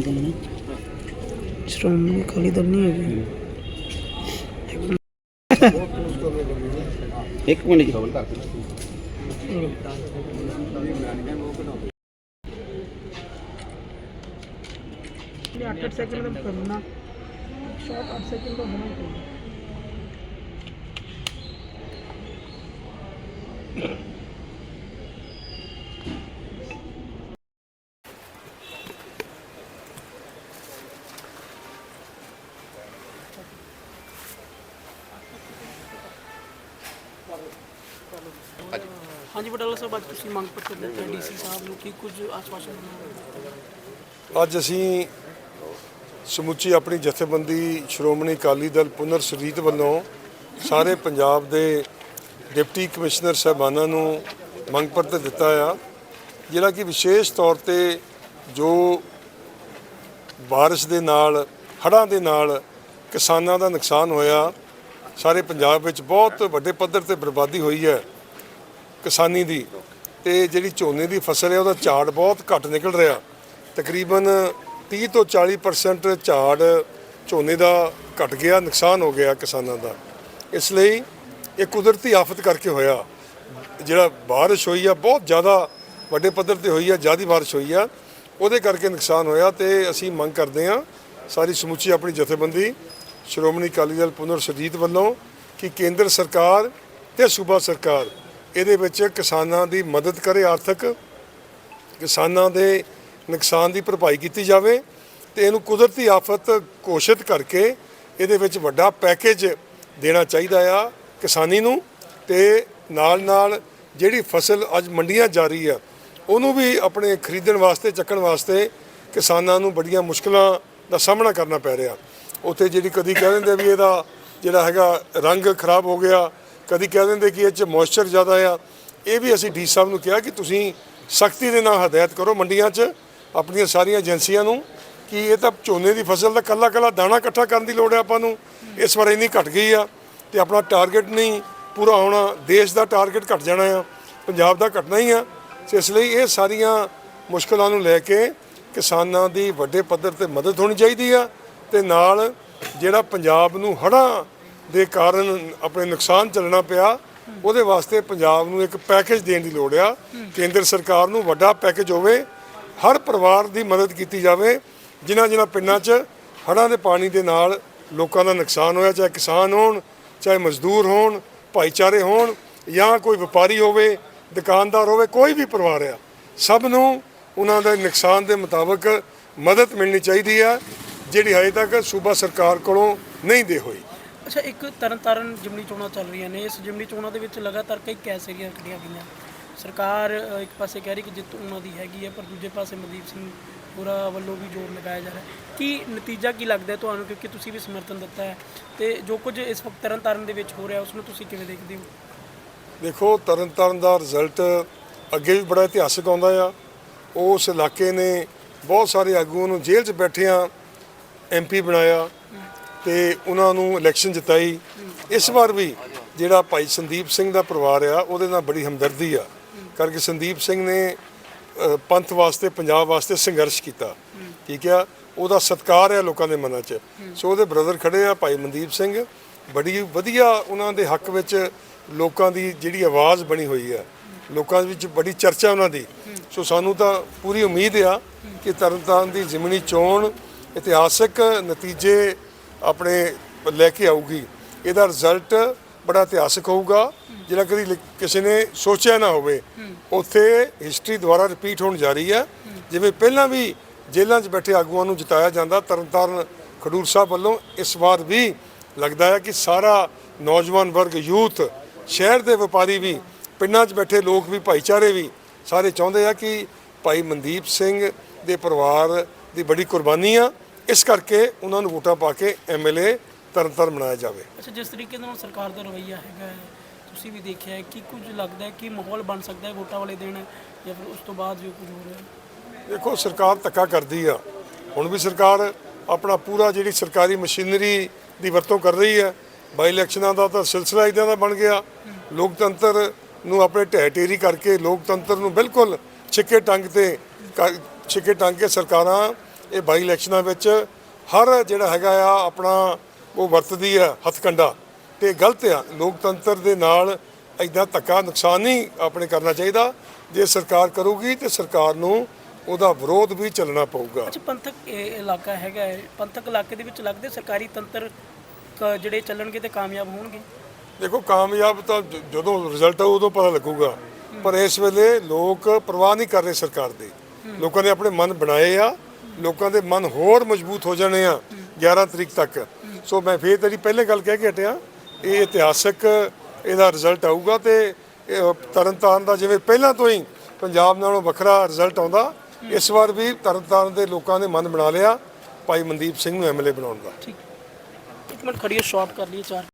ਦਲ ਨੇ ਸ਼੍ਰੋਮਣੀ ਅਕਾਲੀ ਦਲ ਨਹੀਂ ਹੈਗੀ। ਇੱਕ ਮਿੰਟ ਜੀ ਇਹ 8 ਸੈਕਿੰਡ ਦਾ ਕਰਨਾ। ਸ਼ਾਰਟ 8 ਸੈਕਿੰਡ ਦਾ ਹੋਣਾ ਚਾਹੀਦਾ ਹਾਂਜੀ ਬਟਾਲਾ ਸਾਹਿਬ ਅੱਜ ਤੁਸੀਂ ਮੰਗ ਪੱਤਰ ਦਿੱਤਾ ਡੀਸੀ ਸਾਹਿਬ ਨੂੰ ਕੀ ਕੁਝ ਆਸ਼ਵਾਸਨ ਅੱਜ ਅਸੀਂ ਸਮੁੱਚੀ ਆਪਣੀ ਜਥੇਬੰਦੀ ਸ਼੍ਰੋਮਣੀ ਅਕਾਲੀ ਦਲ ਪੁਨਰ ਸੁਰਜੀਤ ਵੱਲੋਂ ਸਾਰੇ ਪੰਜਾਬ ਦੇ ਡਿਪਟੀ ਕਮਿਸ਼ਨਰ ਸਾਹਿਬਾਨਾਂ ਨੂੰ ਮੰਗ ਪੱਤਰ ਦਿੱਤਾ ਆ, ਜਿਹੜਾ ਕਿ ਵਿਸ਼ੇਸ਼ ਤੌਰ ਤੇ ਜੋ ਬਾਰਿਸ਼ ਦੇ ਨਾਲ, ਹੜ੍ਹਾਂ ਦੇ ਨਾਲ ਕਿਸਾਨਾਂ ਦਾ ਨੁਕਸਾਨ ਹੋਇਆ, ਸਾਰੇ ਪੰਜਾਬ ਵਿੱਚ ਬਹੁਤ ਵੱਡੇ ਪੱਧਰ ਤੇ ਬਰਬਾਦੀ ਹੋਈ ਹੈ। ਕਿਸਾਨੀ ਦੀ ਤੇ ਜਿਹੜੀ ਝੋਨੇ ਦੀ ਫਸਲ ਹੈ, ਉਹਦਾ ਝਾੜ ਬਹੁਤ ਘੱਟ ਨਿਕਲ ਰਿਹਾ। ਤਕਰੀਬਨ 30 ਤੋਂ 40% ਝਾੜ ਝੋਨੇ ਦਾ ਘਟ ਗਿਆ, ਨੁਕਸਾਨ ਹੋ ਗਿਆ ਕਿਸਾਨਾਂ ਦਾ। ਇਸ ਲਈ ਇਹ ਕੁਦਰਤੀ ਆਫਤ ਕਰਕੇ ਹੋਇਆ। ਜਿਹੜਾ ਬਾਰਿਸ਼ ਹੋਈ ਆ, ਬਹੁਤ ਜ਼ਿਆਦਾ ਵੱਡੇ ਪੱਧਰ ਤੇ ਹੋਈ ਆ, ਜ਼ਿਆਦੀ ਬਾਰਿਸ਼ ਹੋਈ ਆ, ਉਹਦੇ ਕਰਕੇ ਨੁਕਸਾਨ ਹੋਇਆ ਤੇ ਅਸੀਂ ਮੰਗ ਕਰਦੇ ਆ ਸਾਰੀ ਸਮੁੱਚੀ ਆਪਣੀ ਜਥੇਬੰਦੀ, ਸ਼੍ਰੋਮਣੀ ਅਕਾਲੀ ਦਲ ਪੁਨਰ ਸੁਰਜੀਤ ਵੱਲੋਂ ਕਿ ਕੇਂਦਰ ਸਰਕਾਰ ਤੇ ਸੂਬਾ ਸਰਕਾਰ ਇਹਦੇ ਵਿੱਚ ਕਿਸਾਨਾਂ ਦੀ ਮਦਦ ਕਰੇ ਆਰਥਿਕ, ਕਿਸਾਨਾਂ ਦੇ ਨੁਕਸਾਨ ਦੀ ਭਰਪਾਈ ਕੀਤੀ ਜਾਵੇ ਤੇ ਇਹਨੂੰ ਕੁਦਰਤੀ ਆਫਤ ਘੋਸ਼ਿਤ ਕਰਕੇ ਇਹਦੇ ਵਿੱਚ ਵੱਡਾ ਪੈਕੇਜ ਦੇਣਾ ਚਾਹੀਦਾ ਆ ਕਿਸਾਨੀ ਨੂੰ ਤੇ ਨਾਲ ਨਾਲ ਜਿਹੜੀ ਫਸਲ ਅੱਜ ਮੰਡੀਆਂ ਜਾ ਰਹੀ ਆ, ਉਹਨੂੰ ਵੀ ਆਪਣੇ ਖਰੀਦਣ ਵਾਸਤੇ, ਚੱਕਣ ਵਾਸਤੇ ਕਿਸਾਨਾਂ ਨੂੰ ਬੜੀਆਂ ਮੁਸ਼ਕਲਾਂ ਦਾ ਸਾਹਮਣਾ ਕਰਨਾ ਪੈ ਰਿਹਾ। ਉੱਥੇ ਜਿਹੜੀ ਕਦੀ ਕਹਿ ਦਿੰਦੇ ਵੀ ਇਹਦਾ ਜਿਹੜਾ ਹੈਗਾ ਰੰਗ ਖਰਾਬ ਹੋ ਗਿਆ ਕਦੀ ਕਹਿ ਦਿੰਦੇ ਕਿ ਇਹ ਚ ਮੋਇਸਚਰ ਜ਼ਿਆਦਾ ਆ। ਇਹ ਵੀ ਅਸੀਂ ਡੀ ਸਾਹਿਬ ਨੂੰ ਕਿਹਾ ਕਿ ਤੁਸੀਂ ਸਖਤੀ ਦੇ ਨਾਲ ਹਦਾਇਤ ਕਰੋ ਮੰਡੀਆਂ 'ਚ, ਆਪਣੀਆਂ ਸਾਰੀਆਂ ਏਜੰਸੀਆਂ ਨੂੰ, ਕਿ ਇਹ ਤਾਂ ਝੋਨੇ ਦੀ ਫਸਲ ਦਾ ਕੱਲਾ ਕੱਲਾ ਦਾਣਾ ਇਕੱਠਾ ਕਰਨ ਦੀ ਲੋੜ ਹੈ ਆਪਾਂ ਨੂੰ। ਇਸ ਵਾਰ ਇੰਨੀ ਘਟ ਗਈ ਆ ਤੇ ਆਪਣਾ ਟਾਰਗੇਟ ਨਹੀਂ ਪੂਰਾ ਹੋਣਾ, ਦੇਸ਼ ਦਾ ਟਾਰਗੇਟ ਘਟ ਜਾਣਾ ਆ, ਪੰਜਾਬ ਦਾ ਘਟਣਾ ਹੀ ਆ। ਤੇ ਇਸ ਲਈ ਇਹ ਸਾਰੀਆਂ ਮੁਸ਼ਕਲਾਂ ਨੂੰ ਲੈ ਕੇ ਕਿਸਾਨਾਂ ਦੀ ਵੱਡੇ ਪੱਧਰ ਤੇ ਮਦਦ ਹੋਣੀ ਚਾਹੀਦੀ ਆ ਤੇ ਨਾਲ ਜਿਹੜਾ ਪੰਜਾਬ ਨੂੰ ਹੜ੍ਹਾਂ ਦੇ ਕਾਰਨ ਆਪਣੇ ਨੁਕਸਾਨ ਚੱਲਣਾ ਪਿਆ। ਉਹਦੇ ਵਾਸਤੇ ਪੰਜਾਬ ਨੂੰ ਇੱਕ ਪੈਕੇਜ ਦੇਣ ਦੀ ਲੋੜ ਆ। ਕੇਂਦਰ ਸਰਕਾਰ ਨੂੰ ਵੱਡਾ ਪੈਕੇਜ ਹੋਵੇ, ਹਰ ਪਰਿਵਾਰ ਦੀ ਮਦਦ ਕੀਤੀ ਜਾਵੇ, ਜਿਨ੍ਹਾਂ ਜਿਨ੍ਹਾਂ ਪਿੰਡਾਂ 'ਚ ਹੜ੍ਹਾਂ ਦੇ ਪਾਣੀ ਦੇ ਨਾਲ ਲੋਕਾਂ ਦਾ ਨੁਕਸਾਨ ਹੋਇਆ, ਚਾਹੇ ਕਿਸਾਨ ਹੋਣ, ਚਾਹੇ ਮਜ਼ਦੂਰ ਹੋਣ, ਭਾਈਚਾਰੇ ਹੋਣ, ਜਾਂ ਕੋਈ ਵਪਾਰੀ ਹੋਵੇ, ਦੁਕਾਨਦਾਰ ਹੋਵੇ, ਕੋਈ ਵੀ ਪਰਿਵਾਰ ਆ, ਸਭ ਨੂੰ ਉਹਨਾਂ ਦੇ ਨੁਕਸਾਨ ਦੇ ਮੁਤਾਬਕ ਮਦਦ ਮਿਲਣੀ ਚਾਹੀਦੀ ਆ, ਜਿਹੜੀ ਹਜੇ ਤੱਕ ਸੂਬਾ ਸਰਕਾਰ ਕੋਲੋਂ ਨਹੀਂ ਦੇ ਹੋਈ। ਅੱਛਾ, ਇੱਕ ਤਰਨਤਾਰਨ ਜਿਮਨੀ ਚੋਣਾਂ ਚੱਲ ਰਹੀਆਂ ਨੇ। ਇਸ ਜਿਮਨੀ ਚੋਣਾਂ ਦੇ ਵਿੱਚ ਲਗਾਤਾਰ ਕਈ ਕੈਸੇਰੀਆਂ ਕੱਢੀਆਂ ਗਈਆਂ। ਸਰਕਾਰ ਇੱਕ ਪਾਸੇ ਕਹਿ ਰਹੀ ਕਿ ਜਿੱਤ ਉਹਨਾਂ ਦੀ ਹੈਗੀ ਹੈ, ਪਰ ਦੂਜੇ ਪਾਸੇ ਮਨਦੀਪ ਸਿੰਘ ਹੋਰਾਂ ਵੱਲੋਂ ਵੀ ਜ਼ੋਰ ਲਗਾਇਆ ਜਾ ਰਿਹਾ ਹੈ। ਕੀ ਨਤੀਜਾ ਕੀ ਲੱਗਦਾ ਤੁਹਾਨੂੰ? ਕਿਉਂਕਿ ਤੁਸੀਂ ਵੀ ਸਮਰਥਨ ਦਿੱਤਾ ਹੈ। ਤੇ ਜੋ ਕੁਝ ਇਸ ਵਕਤ ਤਰਨਤਾਰਨ ਦੇ ਵਿੱਚ ਹੋ ਰਿਹਾ, ਉਸ ਨੂੰ ਤੁਸੀਂ ਕਿਵੇਂ ਦੇਖਦੇ ਹੋ? ਦੇਖੋ, ਤਰਨਤਾਰਨ ਦਾ ਰਿਜ਼ਲਟ ਅੱਗੇ ਵੀ ਬੜਾ ਇਤਿਹਾਸਕ ਆਉਂਦਾ ਆ। ਉਸ ਇਲਾਕੇ ਨੇ ਬਹੁਤ ਸਾਰੇ ਆਗੂਆਂ ਨੂੰ ਜੇਲ੍ਹ 'ਚ ਬੈਠਿਆਂ ਐਮਪੀ ਬਣਾਇਆ। ਤੇ ਉਹਨਾਂ ਨੂੰ ਇਲੈਕਸ਼ਨ ਜਿਤਾਈ। ਇਸ ਵਾਰ ਵੀ ਜਿਹੜਾ ਭਾਈ ਸੰਦੀਪ ਸਿੰਘ ਦਾ ਪਰਿਵਾਰ ਆ, ਉਹਦੇ ਨਾਲ ਬੜੀ ਹਮਦਰਦੀ ਆ। ਕਰਕੇ ਸੰਦੀਪ ਸਿੰਘ ਨੇ ਪੰਥ ਵਾਸਤੇ, ਪੰਜਾਬ ਵਾਸਤੇ ਸੰਘਰਸ਼ ਕੀਤਾ। ਠੀਕ ਆ? ਉਹਦਾ ਸਤਿਕਾਰ ਹੈ ਲੋਕਾਂ ਦੇ ਮਨਾਂ 'ਚ। ਸੋ ਉਹਦੇ ਬ੍ਰਦਰ ਖੜੇ ਆ ਭਾਈ ਮਨਦੀਪ ਸਿੰਘ। ਬੜੀ ਵਧੀਆ ਉਹਨਾਂ ਦੇ ਹੱਕ ਵਿੱਚ ਲੋਕਾਂ ਦੀ ਜਿਹੜੀ ਆਵਾਜ਼ ਬਣੀ ਹੋਈ ਆ। ਲੋਕਾਂ ਵਿੱਚ ਬੜੀ ਚਰਚਾ ਉਹਨਾਂ ਦੀ। ਸੋ ਸਾਨੂੰ ਤਾਂ ਪੂਰੀ ਉਮੀਦ ਆ ਕਿ ਤਰਨਤਾਰਨ ਦੀ ਜ਼ਿਮਨੀ ਚੋਣ ਇਤਿਹਾਸਕ ਨਤੀਜੇ ਆਪਣੇ ਲੈ ਕੇ ਆਊਗੀ। ਇਹਦਾ ਰਿਜ਼ਲਟ ਬੜਾ ਇਤਿਹਾਸਕ ਹੋਊਗਾ। ਜਿਹੜਾ ਕਦੀ ਲਿ- ਕਿਸੇ ਨੇ ਸੋਚਿਆ ਨਾ ਹੋਵੇ। ਉੱਥੇ ਹਿਸਟਰੀ ਦੁਆਰਾ ਰਿਪੀਟ ਹੋਣ ਜਾ ਰਹੀ ਹੈ। ਜਿਵੇਂ ਪਹਿਲਾਂ ਵੀ ਜੇਲ੍ਹਾਂ 'ਚ ਬੈਠੇ ਆਗੂਆਂ ਨੂੰ ਜਿਤਾਇਆ ਜਾਂਦਾ ਤਰਨਤਾਰਨ ਖਡੂਰ ਸਾਹਿਬ ਵੱਲੋਂ ਇਸ ਵਾਰ ਵੀ ਲੱਗਦਾ ਹੈ ਕਿ ਸਾਰਾ ਨੌਜਵਾਨ ਵਰਗ ਯੂਥ ਸ਼ਹਿਰ ਦੇ ਵਪਾਰੀ ਵੀ ਪਿੰਡਾਂ 'ਚ ਬੈਠੇ ਲੋਕ ਵੀ ਭਾਈਚਾਰੇ ਵੀ ਸਾਰੇ ਚਾਹੁੰਦੇ ਆ ਕਿ ਭਾਈ ਮਨਦੀਪ ਸਿੰਘ ਦੇ ਪਰਿਵਾਰ ਦੀ ਬੜੀ ਕੁਰਬਾਨੀ ਆ। ਇਸ ਕਰਕੇ ਉਹਨਾਂ ਨੂੰ ਵੋਟਾਂ ਪਾ ਕੇ ਐਮਐਲਏ ਤਰਨਤਾਰਨ ਬਣਾਇਆ ਜਾਵੇ। ਅੱਛਾ ਜਿਸ ਤਰੀਕੇ ਨਾਲ ਸਰਕਾਰ ਦਾ ਰਵੱਈਆ ਹੈਗਾ ਹੈ, ਤੁਸੀਂ ਵੀ ਦੇਖਿਆ ਹੈ ਕਿ ਕੁਝ ਲੱਗਦਾ ਹੈ ਕਿ ਮਾਹੌਲ ਬਣ ਸਕਦਾ ਹੈ ਵੋਟਾਂ ਵਾਲੇ ਦਿਨ ਜਾਂ ਫਿਰ ਉਸ ਤੋਂ ਬਾਅਦ ਜੋ ਕੁਝ ਹੋ ਰਿਹਾ ਦੇਖੋ ਸਰਕਾਰ ਧੱਕਾ ਕਰਦੀ ਆ। ਹੁਣ ਵੀ ਸਰਕਾਰ ਆਪਣਾ ਪੂਰਾ ਜਿਹੜੀ ਸਰਕਾਰੀ ਮਸ਼ੀਨਰੀ ਦੀ ਵਰਤੋਂ ਕਰ ਰਹੀ ਹੈ ਬਾਈ ਇਲੈਕਸ਼ਨਾਂ ਦਾ ਤਾਂ ਸਿਲਸਿਲਾ ਇਦਾਂ ਦਾ ਬਣ ਗਿਆ। ਲੋਕਤੰਤਰ ਨੂੰ ਆਪਣੇ ਢਹਿ ਢੇਰੀ ਕਰਕੇ ਲੋਕਤੰਤਰ ਨੂੰ ਬਿਲਕੁਲ ਛਿੱਕੇ ਟੰਗ ਤੇ ਛਿੱਕੇ ਟੰਗ ਕੇ ਸਰਕਾਰਾਂ ਇਹ ਬਾਈ ਇਲੈਕਸ਼ਨਾਂ ਵਿੱਚ ਹਰ ਜਿਹੜਾ ਹੈਗਾ ਆ ਆਪਣਾ ਉਹ ਵਰਤਦੀ ਆ ਹੱਥਕੰਡਾ। ਤੇ ਗਲਤ ਆ ਲੋਕਤੰਤਰ ਦੇ ਨਾਲ ਐਦਾਂ ਧੱਕਾ ਨੁਕਸਾਨ ਨਹੀਂ ਆਪਣੇ ਕਰਨਾ ਚਾਹੀਦਾ। ਜੇ ਸਰਕਾਰ ਕਰੂਗੀ ਤੇ ਸਰਕਾਰ ਨੂੰ ਉਹਦਾ ਵਿਰੋਧ ਵੀ ਚੱਲਣਾ ਪਊਗਾ। ਅੱਛਾ ਪੰਥਕ ਇਲਾਕਾ ਹੈਗਾ ਹੈ ਪੰਥਕ ਇਲਾਕੇ ਦੇ ਵਿੱਚ ਲੱਗਦੇ ਸਰਕਾਰੀ ਤੰਤਰ ਜਿਹੜੇ ਚੱਲਣਗੇ ਤੇ ਕਾਮਯਾਬ ਹੋਣਗੇ? ਦੇਖੋ ਕਾਮਯਾਬ ਤਾਂ ਜਦੋਂ ਰਿਜ਼ਲਟ ਆਊ ਉਦੋਂ ਪਤਾ ਲੱਗੂਗਾ। ਪਰ ਇਸ ਵੇਲੇ ਲੋਕ ਪਰਵਾਹ ਨਹੀਂ ਕਰ ਰਹੇ ਸਰਕਾਰ ਦੇ। ਲੋਕਾਂ ਨੇ ਆਪਣੇ ਮਨ ਬਣਾਏ ਆ ਲੋਕਾਂ ਦੇ ਮਨ ਹੋਰ ਮਜ਼ਬੂਤ ਹੋ ਜਾਣੇ ਆ 11 ਤਰੀਕ ਤੱਕ। ਸੋ ਮੈਂ ਫੇਰ ਤੇਰੀ ਪਹਿਲੇ ਗੱਲ ਕਹਿ ਕੇ ਹਟਿਆ ਇਹ ਇਤਿਹਾਸਕ ਇਹਦਾ ਰਿਜ਼ਲਟ ਆਊਗਾ ਤੇ ਤਰਨਤਾਰਨ ਦਾ ਜਿਵੇਂ ਪਹਿਲਾਂ ਤੋਂ ਹੀ ਪੰਜਾਬ ਨਾਲੋਂ ਵੱਖਰਾ ਰਿਜ਼ਲਟ ਆਉਂਦਾ ਇਸ ਵਾਰ ਵੀ ਤਰਨਤਾਰਨ ਦੇ ਲੋਕਾਂ ਨੇ ਮਨ ਬਣਾ ਲਿਆ ਭਾਈ ਮਨਦੀਪ ਸਿੰਘ ਨੂੰ ਐਮਐਲਏ ਬਣਾਉਣ ਦਾ। ਠੀਕ। ਇੱਕ ਮਿੰਟ ਖੜੀਏ ਸ਼ਾਰਟ ਕਰ ਲਈਏ ਚਾਰ।